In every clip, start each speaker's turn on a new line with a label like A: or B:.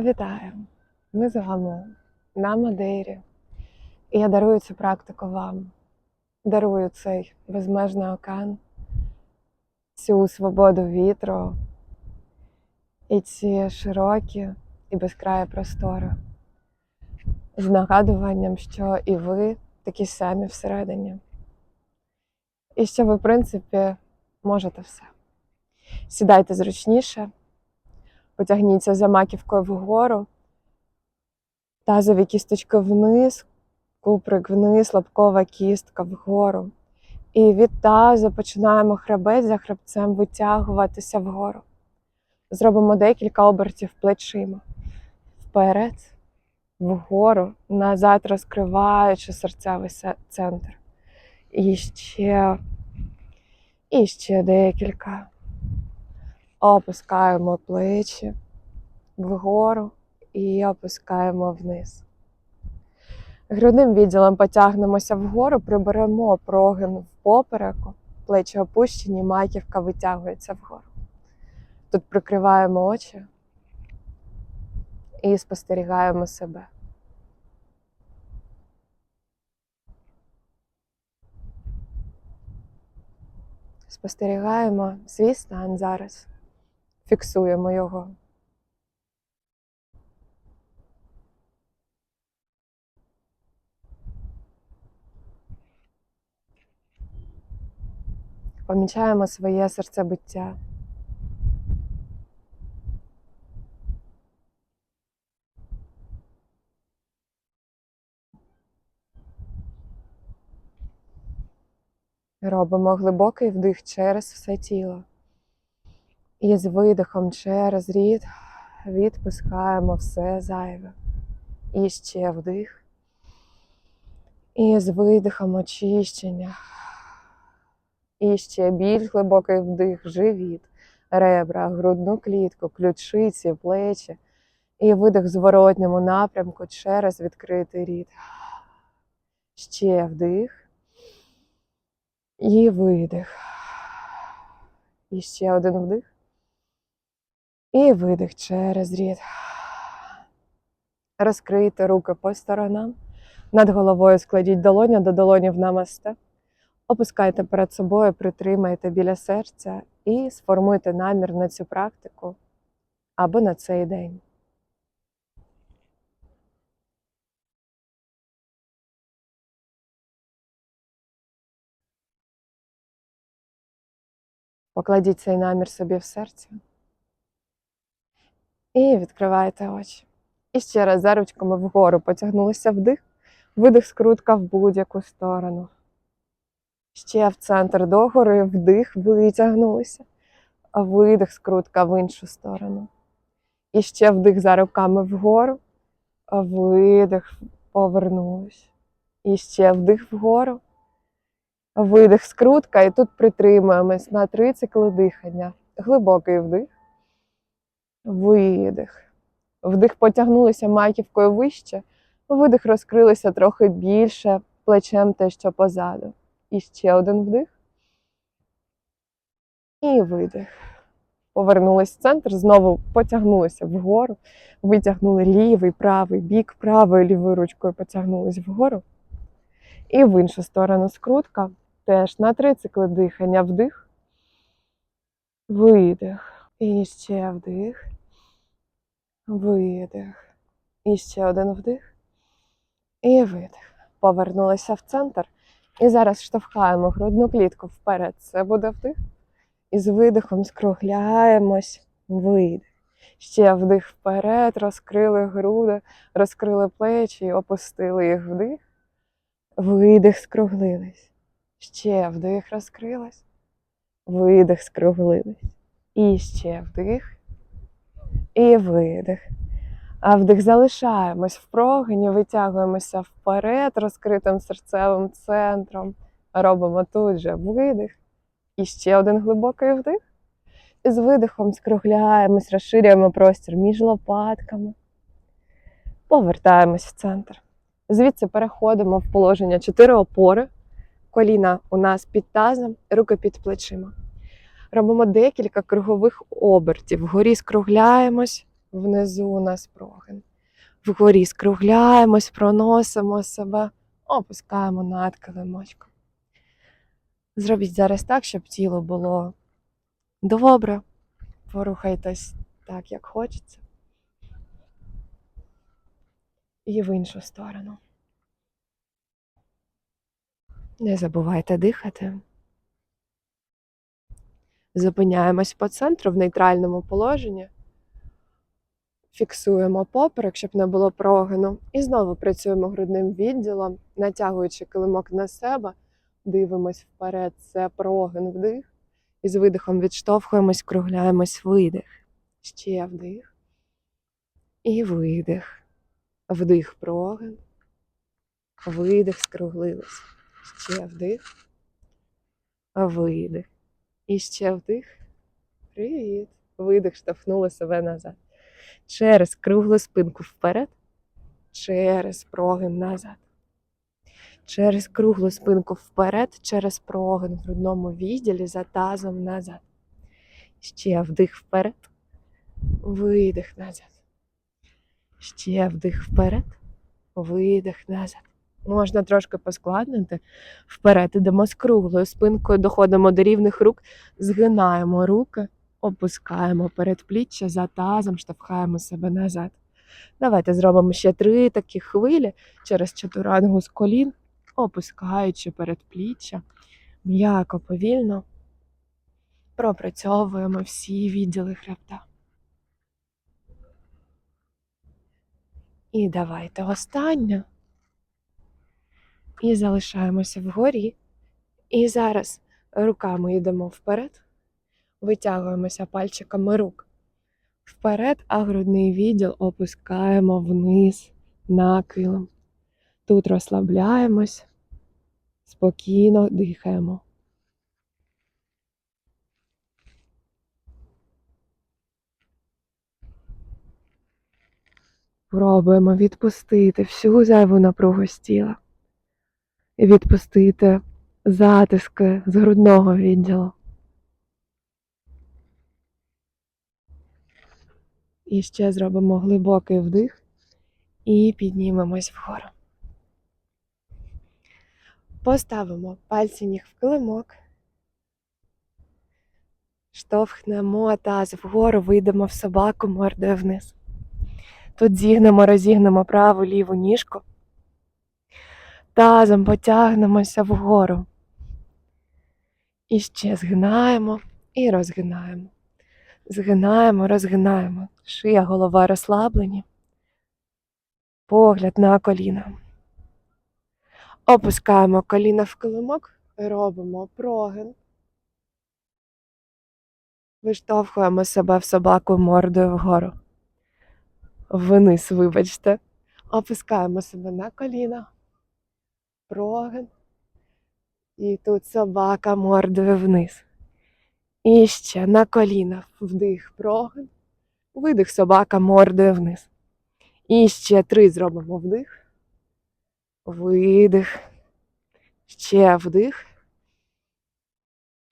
A: Вітаю! Ми з вами на Мадейрі. І я дарую цю практику вам. Дарую цей безмежний океан, цю свободу вітру і ці широкі і безкраї простори. З нагадуванням, що і ви такі самі всередині. І що ви, в принципі, можете все. Сідайте зручніше, потягніться за маківкою вгору, тазові кісточки вниз, куприк вниз, лобкова кістка вгору. І від тазу починаємо хребець за хребцем витягуватися вгору. Зробимо декілька обертів плечима. Вперед, вгору, назад розкриваючи серцевий центр. І ще, і ще декілька. Опускаємо плечі вгору і опускаємо вниз. Грудним відділом потягнемося вгору, приберемо прогин в попереку, плечі опущені, маківка витягується вгору. Тут прикриваємо очі і спостерігаємо себе. Спостерігаємо свій стан зараз, фіксуємо його. Помічаємо своє серцебиття. Робимо глибокий вдих через все тіло. І з видихом через рід відпускаємо все зайве. І ще вдих. І з видихом очищення. І ще більш глибокий вдих, живіт, ребра, грудну клітку, ключиці, плечі. І видих в зворотньому напрямку через відкритий рід. Ще вдих. І видих. І ще один вдих. І видих через рід. Розкрийте руки по сторонам. Над головою складіть долоня до долоні в намасте. Опускайте перед собою, притримайте біля серця і сформуйте намір на цю практику або на цей день. Покладіть цей намір собі в серце. І відкривайте очі. І ще раз за ручками вгору потягнулися вдих, видих скрутка в будь-яку сторону. Ще в центр догори, вдих, витягнулися, видих скрутка в іншу сторону. І ще вдих за руками вгору, видих, повернулись. І ще вдих вгору, видих скрутка, і тут притримуємось на три цикли дихання. Глибокий вдих, видих. Вдих потягнулися маківкою вище, видих розкрилися трохи більше плечем те, що позаду. І ще один вдих. І видих. Повернулись в центр, знову потягнулися вгору, витягнули лівий, правий бік, правою лівою ручкою потягнулись вгору. І в іншу сторону скрутка. Теж на три цикли дихання вдих. Видих. І ще вдих. Видих. І ще один вдих. І видих. Повернулися в центр. І зараз штовхаємо грудну клітку вперед. Це буде вдих. І з видихом скругляємось. Видих. Ще вдих вперед, розкрили груди, розкрили плечі, опустили їх вдих. Видих, скруглились. Ще вдих, розкрилась. Видих, скруглились. І ще вдих. І видих. А вдих залишаємось в прогині, витягуємося вперед розкритим серцевим центром. Робимо тут же видих. І ще один глибокий вдих. І з видихом скругляємось, розширюємо простір між лопатками. Повертаємось в центр. Звідси переходимо в положення чотири опори. Коліна у нас під тазом, руки під плечима. Робимо декілька кругових обертів. Вгорі скругляємось, Внизу у нас прогин. Вгорі скругляємось, проносимо себе, опускаємо над килимочком. Зробіть зараз так, щоб тіло було добре. Порухайтесь так, як хочеться. І в іншу сторону. Не забувайте дихати. Зупиняємось по центру в нейтральному положенні. Фіксуємо поперек, щоб не було прогину. І знову працюємо грудним відділом, натягуючи килимок на себе, дивимось вперед, це прогин вдих. І з видихом відштовхуємось, кругляємось видих. Ще вдих. І видих. Вдих прогин. Видих, скруглились. Ще вдих. Видих. І ще вдих. Привіт. Видих, штовхнули себе назад. Через круглу спинку вперед. Через прогин назад. Через круглу спинку вперед, через прогин в грудному відділі за тазом назад. Ще вдих вперед. Видих назад. Ще вдих вперед. Видих назад. Можна трошки поскладнити. Вперед ідемо з круглою спинкою, доходимо до рівних рук, згинаємо руки, опускаємо передпліччя за тазом, штовхаємо себе назад. Давайте зробимо ще три такі хвилі через чатурангу з колін, опускаючи передпліччя, м'яко, повільно пропрацьовуємо всі відділи хребта. І давайте останнє. І залишаємося вгорі. І зараз руками йдемо вперед, витягуємося пальчиками рук вперед, а грудний відділ опускаємо вниз на. Тут розслабляємось, спокійно дихаємо. Пробуємо відпустити всю зайву напругу з тіла відпустити затиски з грудного відділу. І ще зробимо глибокий вдих і піднімемось вгору. Поставимо пальці ніг в килимок. Штовхнемо таз вгору, вийдемо в собаку мордою вниз. Тут зігнемо, розігнемо праву ліву ніжку. Тазом потягнемося вгору. І ще згинаємо і розгинаємо. Згинаємо, розгинаємо. Шия, голова розслаблені. Погляд на коліна. Опускаємо коліна в килимок, робимо прогин. Виштовхуємо себе в собаку мордою вгору. Вниз, вибачте. Опускаємо себе на коліна. Прогин. І тут собака мордою вниз. І ще на коліна. Вдих, прогин. Видих собака мордою вниз. І ще три зробимо вдих. Видих. Ще вдих.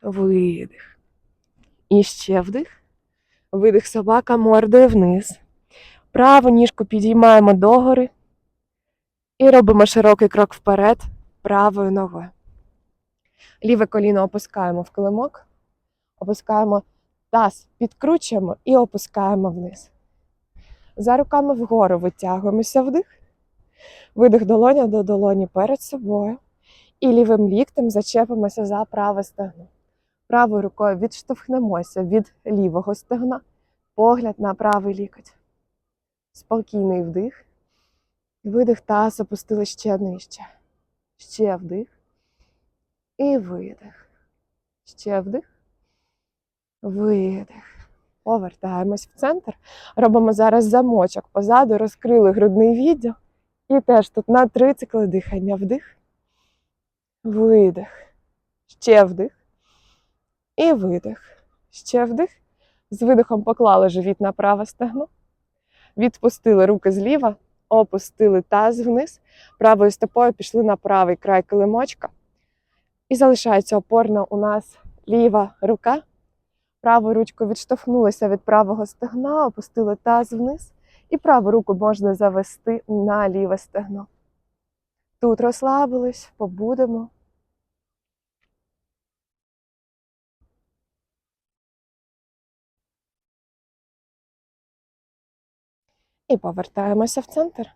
A: Видих. І ще вдих. Видих собака мордою вниз. Праву ніжку підіймаємо догори. І робимо широкий крок вперед правою ногою. Ліве коліно опускаємо в килимок, опускаємо таз, підкручуємо і опускаємо вниз. За руками вгору витягуємося вдих, видих долоня до долоні перед собою. І лівим ліктем зачепимося за праве стегно. Правою рукою відштовхнемося від лівого стегна, погляд на правий лікоть. Спокійний вдих. Видих таз опустили ще нижче. Ще вдих. І видих. Ще вдих. Видих. Повертаємось в центр. Робимо зараз замочок позаду, розкрили грудний відділ. І теж тут на три цикли дихання. Вдих. Видих. Ще вдих. І видих. Ще вдих. З видихом поклали живіт на праве стегно. Відпустили руки зліва, опустили таз вниз, правою стопою пішли на правий край килимочка. І залишається опорно у нас ліва рука. Праву ручку відштовхнулися від правого стегна, опустили таз вниз. І праву руку можна завести на ліве стегно. Тут розслабились, побудемо. І повертаємося в центр.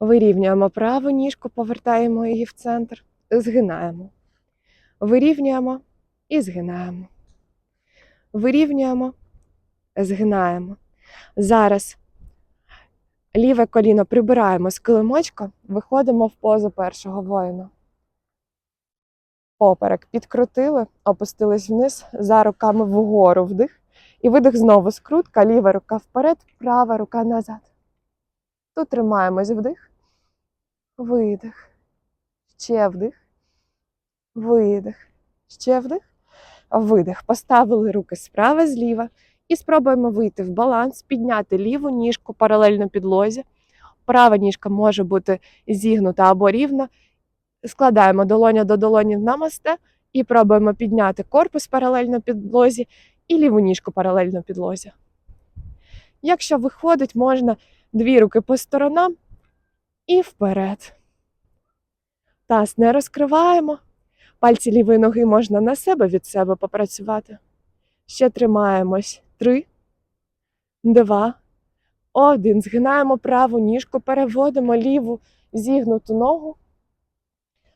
A: Вирівнюємо праву ніжку, повертаємо її в центр, згинаємо. Вирівнюємо і згинаємо. Вирівнюємо, згинаємо. Зараз ліве коліно прибираємо з килимочка, виходимо в позу першого воїна. Поперек підкрутили, опустились вниз, за руками вгору вдих. І видих знову скрутка, ліва рука вперед, права рука назад. Тут тримаємось вдих, видих, ще вдих, видих, ще вдих, видих. Поставили руки справа зліва і спробуємо вийти в баланс, підняти ліву ніжку паралельно підлозі. Права ніжка може бути зігнута або рівна. Складаємо долоня до долоні в намасте і пробуємо підняти корпус паралельно підлозі і ліву ніжку паралельно підлозі. Якщо виходить, можна дві руки по сторонам і вперед. Таз не розкриваємо. Пальці лівої ноги можна на себе від себе попрацювати. Ще тримаємось. Три, два, один. Згинаємо праву ніжку, переводимо ліву зігнуту ногу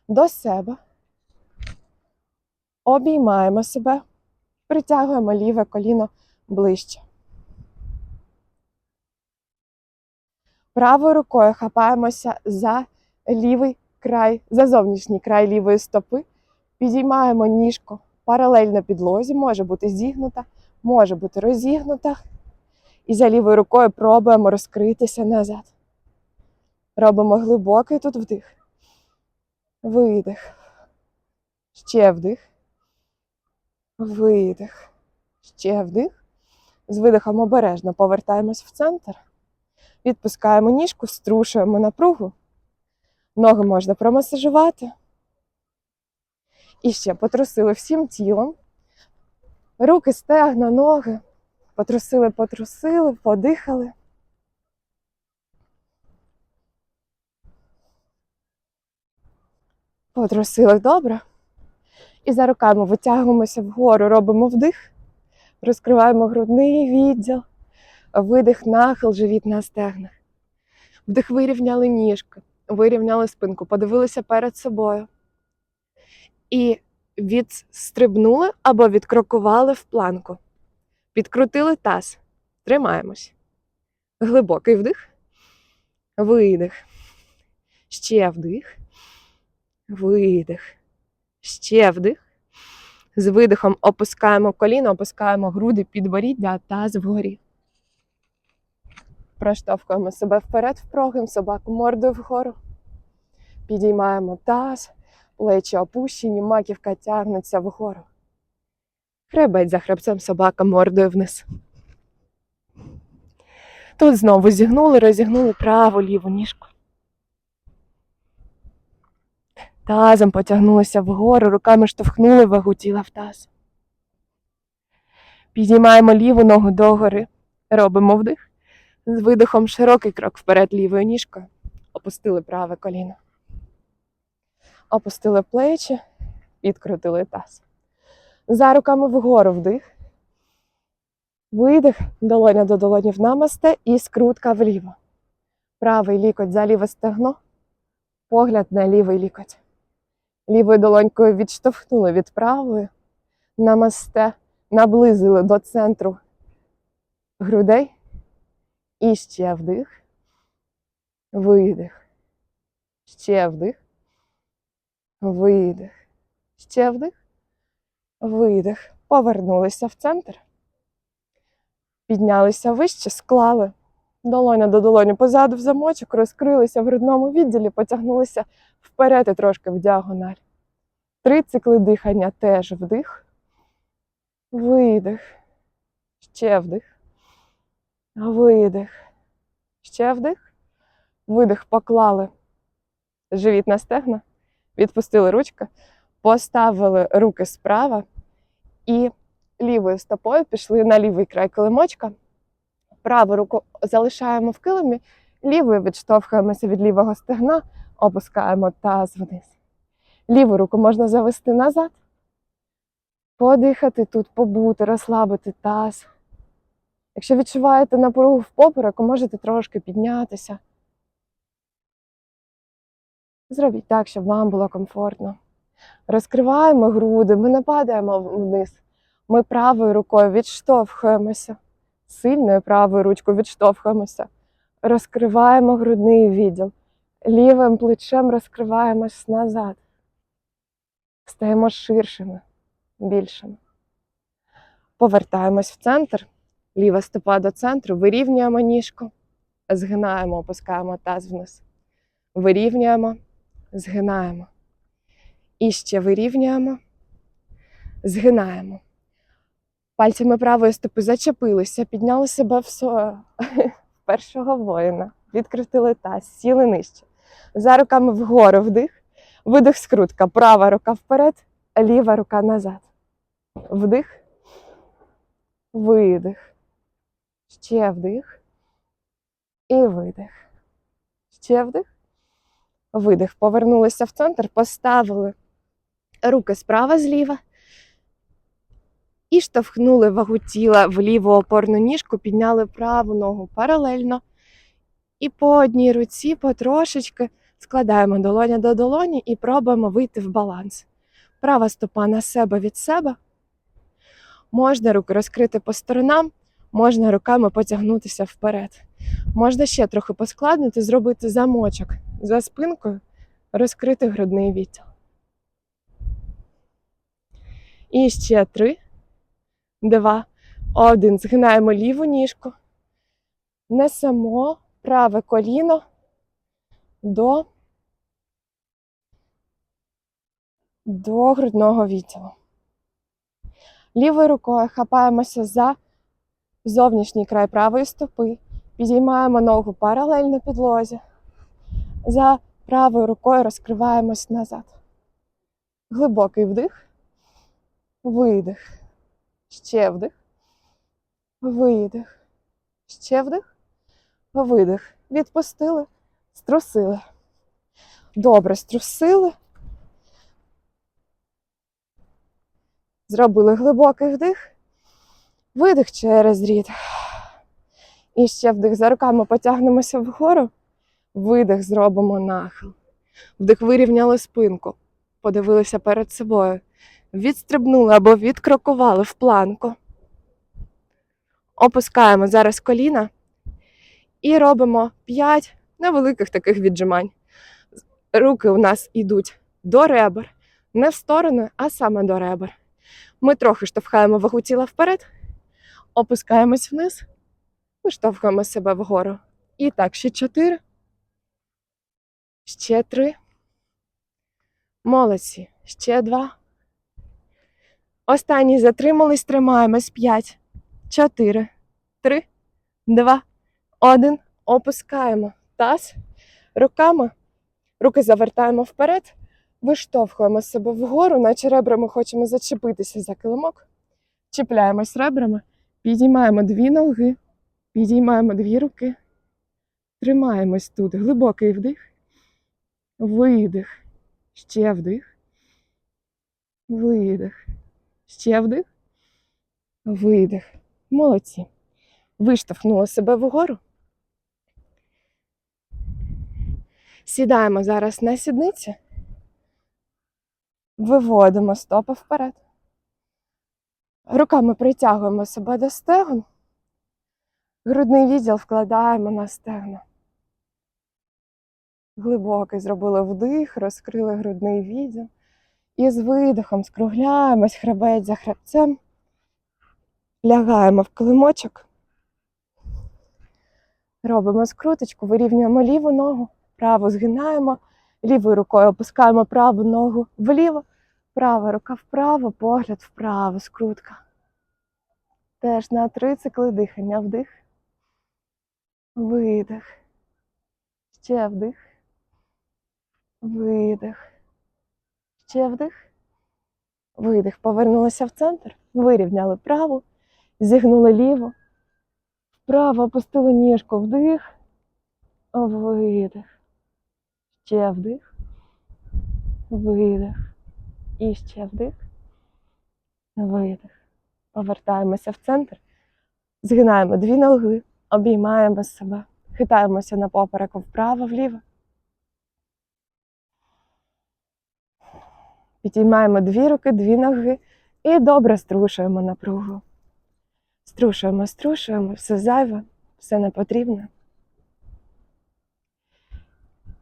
A: до себе. Обіймаємо себе. Притягуємо ліве коліно ближче. Правою рукою хапаємося за лівий край, за зовнішній край лівої стопи. Підіймаємо ніжку паралельно підлозі, може бути зігнута, може бути розігнута. І за лівою рукою пробуємо розкритися назад. Робимо глибокий тут вдих. Видих. Ще вдих. Видих. Ще вдих. З видихом обережно повертаємось в центр. Відпускаємо ніжку, струшуємо напругу. Ноги можна промасажувати. І ще потрусили всім тілом. Руки, стегна, ноги. Потрусили, потрусили, подихали. Потрусили добре. І за руками витягуємося вгору, робимо вдих, розкриваємо грудний відділ, видих, нахил, живіт на стегнах. Вдих вирівняли ніжки, вирівняли спинку, подивилися перед собою. І відстрибнули або відкрокували в планку. Підкрутили таз. Тримаємось. Глибокий вдих. Видих. Ще вдих. Видих. Ще вдих. З видихом опускаємо коліно, опускаємо груди, підборіддя, таз вгорі. Проштовхуємо себе вперед, впрогим, собаку мордою вгору. Підіймаємо таз, плечі опущені, маківка тягнеться вгору. Хребець за хребцем собака мордою вниз. Тут знову зігнули, розігнули праву ліву ніжку. Тазом потягнулися вгору, руками штовхнули вагу тіла в таз. Підіймаємо ліву ногу догори, робимо вдих. З видихом широкий крок вперед лівою ніжкою. Опустили праве коліно. Опустили плечі, підкрутили таз. За руками вгору вдих. Видих, долоня до долоні в намасте і скрутка вліво. Правий лікоть за ліве стегно, погляд на лівий лікоть. Лівою долонькою відштовхнули від правої, намасте, наблизили до центру грудей. І ще вдих, видих, ще вдих, видих, ще вдих, видих. Повернулися в центр. Піднялися вище, склали долоня до долоні позаду в замочок, розкрилися в грудному відділі, потягнулися вперед і трошки в діагональ. Три цикли дихання теж вдих, видих, ще вдих, видих, ще вдих, видих, поклали живіт на стегна, відпустили ручки, поставили руки справа і лівою стопою пішли на лівий край килимочка. Праву руку залишаємо в килимі, лівою відштовхуємося від лівого стегна, опускаємо таз вниз. Ліву руку можна завести назад, подихати тут, побути, розслабити таз. Якщо відчуваєте напругу в попереку, можете трошки піднятися. Зробіть так, щоб вам було комфортно. Розкриваємо груди, ми не падаємо вниз. Ми правою рукою відштовхуємося, сильною правою ручкою відштовхуємося, розкриваємо грудний відділ, лівим плечем розкриваємось назад, стаємо ширшими, більшими. Повертаємось в центр, ліва стопа до центру, вирівнюємо ніжку, згинаємо, опускаємо таз вниз. Вирівнюємо, згинаємо. І ще вирівнюємо, згинаємо. Пальцями правої стопи зачепилися, підняли себе в першого воїна, відкрутили таз, сіли нижче. За руками вгору вдих, видих скрутка. Права рука вперед, ліва рука назад. Вдих, видих. Ще вдих. І видих. Ще вдих. Видих. Повернулися в центр, поставили руки справа зліва. І штовхнули вагу тіла в ліву опорну ніжку, підняли праву ногу паралельно. І по одній руці потрошечки складаємо долоня до долоні і пробуємо вийти в баланс. Права стопа на себе від себе. Можна руки розкрити по сторонам, можна руками потягнутися вперед. Можна ще трохи поскладнити, зробити замочок за спинкою, розкрити грудний відділ. І ще три, два, один. Згинаємо ліву ніжку. Несемо праве коліно до, до грудного відділу. Лівою рукою хапаємося за зовнішній край правої стопи. Підіймаємо ногу паралельно підлозі. За правою рукою розкриваємось назад. Глибокий вдих. Видих. Ще вдих. Видих. Ще вдих. Видих. Відпустили. Струсили. Добре, струсили. Зробили глибокий вдих. Видих через рід. І ще вдих. За руками потягнемося вгору. Видих зробимо нахил. Вдих вирівняли спинку. Подивилися перед собою відстрибнули або відкрокували в планку. Опускаємо зараз коліна і робимо 5 невеликих таких віджимань. Руки у нас йдуть до ребер, не в сторони, а саме до ребер. Ми трохи штовхаємо вагу тіла вперед, опускаємось вниз, виштовхуємо себе вгору. І так, ще 4. Ще 3. Молодці. Ще 2. Останній затримались, тримаємось. 5, 4, 3, 2, 1. Опускаємо таз руками. Руки завертаємо вперед, виштовхуємо себе вгору, наче ребрами хочемо зачепитися за килимок. Чіпляємось ребрами, підіймаємо дві ноги, підіймаємо дві руки. Тримаємось тут. Глибокий вдих, видих, ще вдих, видих. Ще вдих. Видих. Молодці. Виштовхнула себе вгору. Сідаємо зараз на сідниці. Виводимо стопи вперед. Руками притягуємо себе до стегон. Грудний відділ вкладаємо на стегна. Глибокий зробили вдих, розкрили грудний відділ. І з видихом скругляємось хребець за хребцем, лягаємо в килимочок, робимо скруточку, вирівнюємо ліву ногу, праву згинаємо, лівою рукою опускаємо праву ногу вліво, права рука вправо, погляд вправо, скрутка. Теж на три цикли дихання. Вдих, видих, ще вдих, видих. Ще вдих. Видих. Повернулися в центр. Вирівняли праву, зігнули ліву. Вправо опустили ніжку. Вдих. Видих. Ще вдих. Видих. І ще вдих. Видих. Повертаємося в центр. Згинаємо дві ноги, обіймаємо себе, хитаємося на попереку вправо-вліво. Підіймаємо дві руки, дві ноги і добре струшуємо напругу. Струшуємо, струшуємо, все зайве, все непотрібне.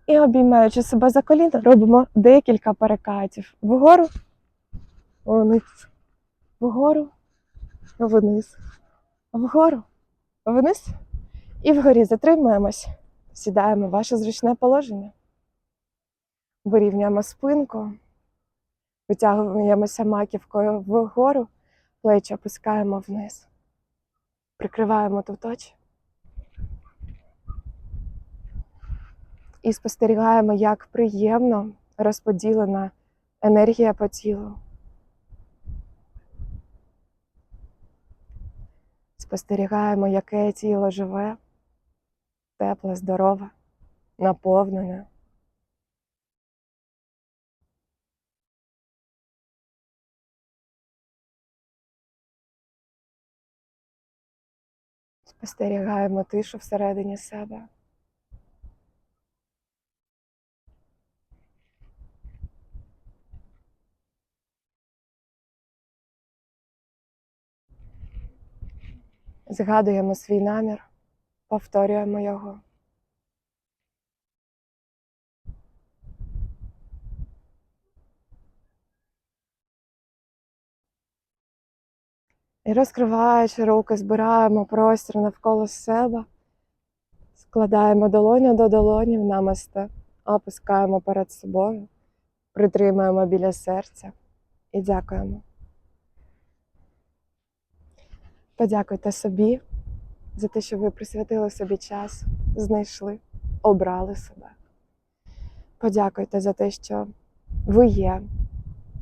A: І обіймаючи себе за коліна, робимо декілька перекатів. Вгору, вниз, вгору, вниз, вгору, вниз. І вгорі затримуємось. Сідаємо в ваше зручне положення. Вирівнюємо спинку. Витягуємося маківкою вгору, плечі опускаємо вниз. Прикриваємо тут очі. І спостерігаємо, як приємно розподілена енергія по тілу. Спостерігаємо, яке тіло живе, тепле, здорове, наповнене. Спостерігаємо тишу всередині себе. Згадуємо свій намір, повторюємо його. І розкриваючи руки, збираємо простір навколо себе, складаємо долоню до долоні в намисте, опускаємо перед собою, притримуємо біля серця і дякуємо. Подякуйте собі за те, що ви присвятили собі час, знайшли, обрали себе. Подякуйте за те, що ви є,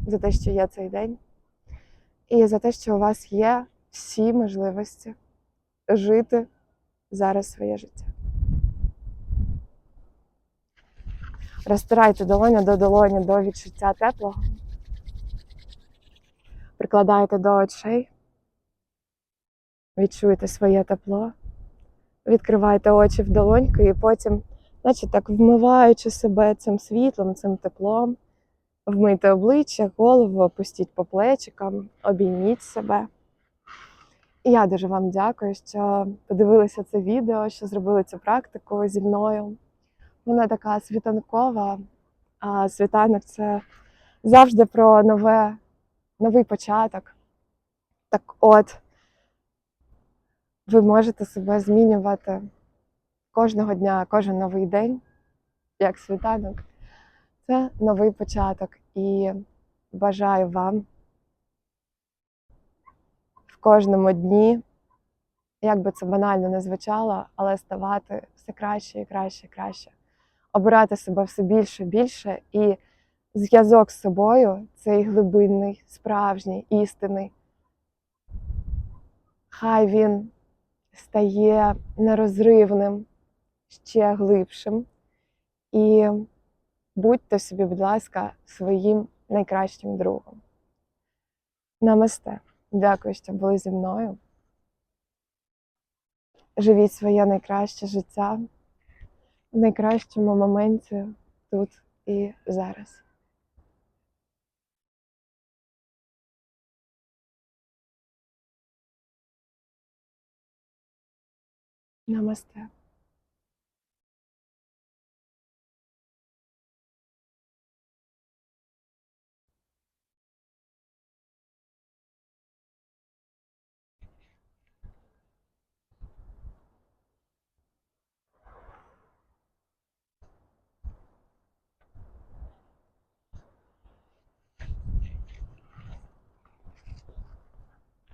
A: за те, що є цей день, і за те, що у вас є всі можливості жити зараз своє життя. Розтирайте долоня до долоні до відчуття теплого. Прикладайте до очей. Відчуйте своє тепло, відкривайте очі в долоньки і потім, наче так вмиваючи себе цим світлом, цим теплом, вмийте обличчя, голову, опустіть по плечикам, обійміть себе. І я дуже вам дякую, що подивилися це відео, що зробили цю практику зі мною. Вона така світанкова, а світанок це завжди про нове, новий початок. Так от ви можете себе змінювати кожного дня, кожен новий день, як світанок. Це новий початок. І бажаю вам в кожному дні, як би це банально не звучало, але ставати все краще і краще і краще. Обирати себе все більше і більше, і зв'язок з собою цей глибинний, справжній, істинний. Хай він стає нерозривним, ще глибшим. І будьте собі, будь ласка, своїм найкращим другом. Намасте. Дякую, що були зі мною. Живіть своє найкраще життя в найкращому моменті тут і зараз. Намасте.